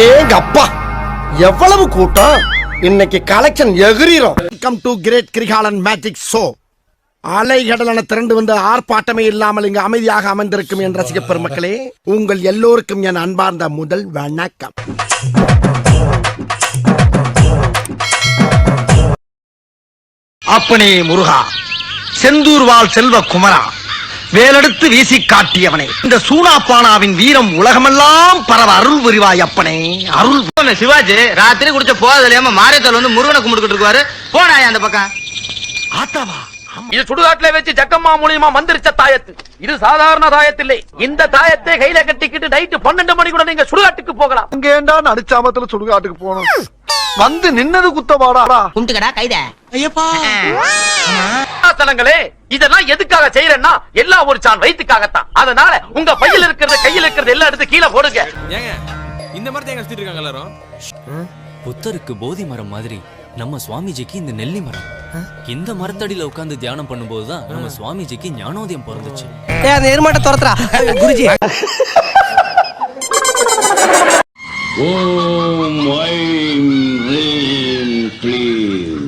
அடேங்க அப்பா எவ்வளவு கூட்டம்? இன்னைக்கு collection எகிரிரும். Welcome to great Kirikalan magic show அலைகடலென திரண்டு வந்து ஆர்ப்பாட்டமே இல்லாமல் இங்கு அமைதியாக அமர்ந்திருக்கும் என் ரசிக பெருமக்களே உங்கள் எல்லோருக்கும் என் அன்பார்ந்த முதல் வணக்கம். அப்பனே முருகா செந்தூர் வாழ் செல்வ குமரா வேலெடுத்து வீசி காட்டியவனே. இந்த சூனாப்பானாவின் வீரம் உலகமெல்லாம் பரவ அருள் புரிவாய் அப்பனே அருள் சிவாஜி ராத்திரி குடிச்ச போதல் மாரியத்தால் வந்து முருகனை கும்பிட்டுக்கிட்டு இருக்காரு போனாயா அந்த பக்கம்? ஆத்தாவா? இது சுடுகாட்டுல வச்சு ஜக்கம்மா மூலியமா மந்திரிச்ச தாயத்து. இது சாதாரண தாயத்தில்லை. இந்த தாயத்தை கையில கட்டிக்கிட்டு நைட்டு பன்னெண்டு மணி கூட நீங்க சுடுகாட்டுக்கு போகலாம். அங்க ஏண்டா நடிச்சாமத்துல சுடுகாட்டுக்கு போகணும்? வந்து நின்னது குத்தவாடா. கும்பிட்டுக்கடா கைத. தலங்களே இதெல்லாம் எதுக்காக செய்யறேன்னா எல்லாம் ஒரு சான் வயிற்றுக்காகத்தான் அதனால உங்க பையில இருக்கிறது கையில இருக்கிறது எல்லாம் எடுத்து கீழே போடுங்க. ஏங்க இந்த மரத்தை எங்க சுத்திட்டு இருக்காங்க எல்லாரும்? புத்தருக்கு போதி மரம் மாதிரி. நம்ம சுவாமிஜிக்கு இந்த நெல்லி மரம். இந்த மரத்தடியில உட்கார்ந்து தியானம் பண்ணும்போது தான் நம்ம சுவாமிஜிக்கு ஞானோதயம் பிறந்துச்சு. அந்த எருமாட்ட துரத்துறா. குருஜி. ஓம் ஐம் ரீம் க்ளீம்.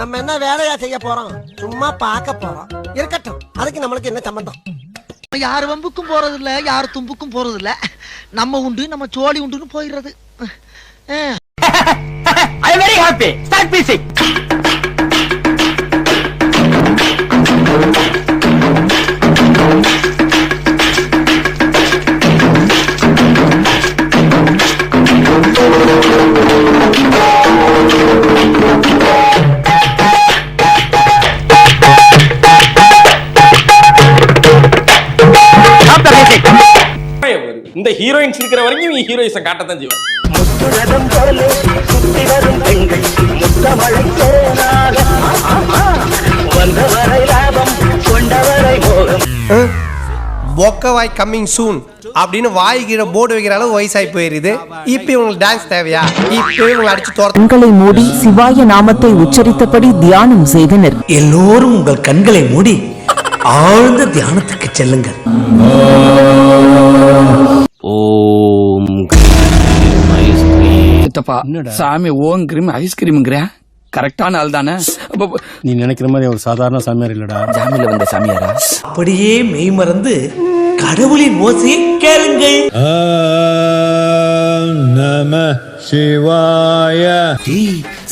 நம்ம என்ன வேலையா செய்ய போறோம்? சும்மா பார்க்க போறோம். இருக்கட்டும். அதுக்கு நம்மளுக்கு என்ன சம்பந்தம்? யார் வம்புக்கும் போறது இல்ல யார் தும்புக்கும் போறது இல்ல நம்ம உண்டு நம்ம சோழி உண்டுன்னு போயிடுறது. I very happy start music இந்த ஹீரோயின்ஸ் இருக்கிற வரைக்கும் நீ ஹீரோயிஸை காட்டத்தான் செய்வேன் பொக்கவாய் கம்மிங் சூன் அப்படின்னு வாய் கீழே போர்டு வைக்கிற அளவு வயசாகி போயிருது. இப்போ உங்களுக்கு டான்ஸ் தேவையா? இப்போ உங்களை அடிச்சு துரத்து கண்களை மூடி சிவாய நாமத்தை உச்சரித்தபடி தியானம் செய்தனர். எல்லோரும் உங்கள் கண்களை மூடி ஆழ்ந்த தியானத்துக்கு செல்லுங்கள். சித்தப்பா சாமி ஓங்கிரீம் ஐஸ்கிரீம்ங்கிற கரெக்டான ஆள் தானே நீ நினைக்கிற மாதிரி ஒரு சாதாரண சாமியார் இல்லடா ஜாமியில வந்த சாமியாரா அப்படியே மெய் மறந்து கடவுளின் ஓசையை கேளுங்கள் நம சிவாய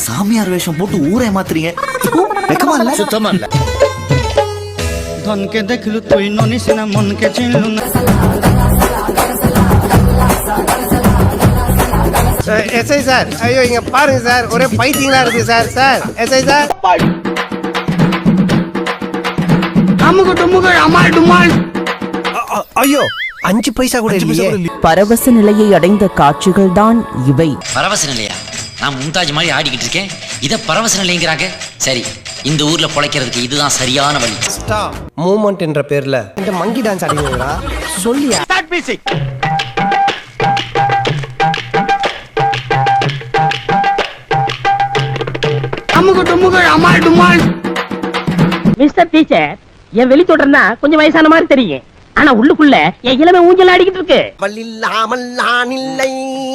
சாமியார் வேஷம் போட்டு ஊரை மாத்துறீங்க வெக்கமா இல்ல சுத்தமா இல்ல ধনকে দেখিলু তুই ননিসিনা মনকে চিনলু না எஸ்ஐ சார் ஐயோ இங்க பாருங்க சார் ஒரே பைத்தியங்களா இருக்கு சார் சார் எஸ்ஐ சார் அமுகு டுமுகு அமால் டுமால். ஐயோ அஞ்சு பைசா கூட இல்லையே. பரவச நிலையை அடைந்த காட்சிகள்தான் இவை. பரவச நிலையா? நான் மும்தாஜ் மாதிரி ஆடிக்கிட்டு இருக்கேன். இத பரவச நிலைங்கிறாங்க? சரி இந்த ஊர்ல பொழைக்கிறதுக்கு இதுதான் சரியான வழி. மூமெண்ட் என்ற பேர்ல. இந்த மங்கி டான்ஸ் ஆடுவீங்களா சொல்லியா? அமால் டுமால் மிஸ்டர் டீச்சர் என் வெளி தொடர்னா கொஞ்சம் வயசான மாதிரி தெரியும் ஆனா உள்ளுக்குள்ள என் இளமை ஊஞ்சல் ஆடிக்கிட்டு இருக்கு அவள் இல்லாமல் நான் இல்லை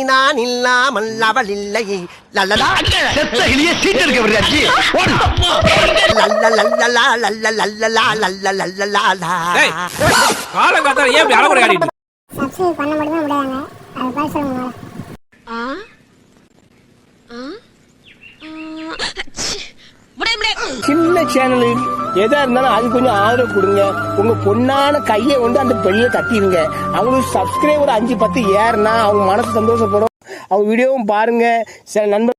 நான் இல்லாமல் அவள் இல்லை லல்லலா சீட்டு இருக்க விடுறாச்சி லல்லலல்லலா, லல்லலல்லலா, லல்லலல்லலா. காலம் காத்தா ஏன் இப்படி அழகுறை ஆடிட்டு சப்ஸ்கிரைப் பண்ண மட்டும் தான் விடாதாங்க அதை பார்த்து சொல்லுங்க சின்ன சேனல் எதா இருந்தாலும் அது கொஞ்சம் ஆதரவு கொடுங்க. உங்க பொண்ணான கையை வந்து அந்த பெண்ணில தட்டிடுங்க அவங்களுக்கு சப்ஸ்கிரைபர் அஞ்சு பத்து ஏறுனா அவங்க மனசு சந்தோஷப்படும். அவங்க வீடியோவும் பாருங்க. சில நண்பர்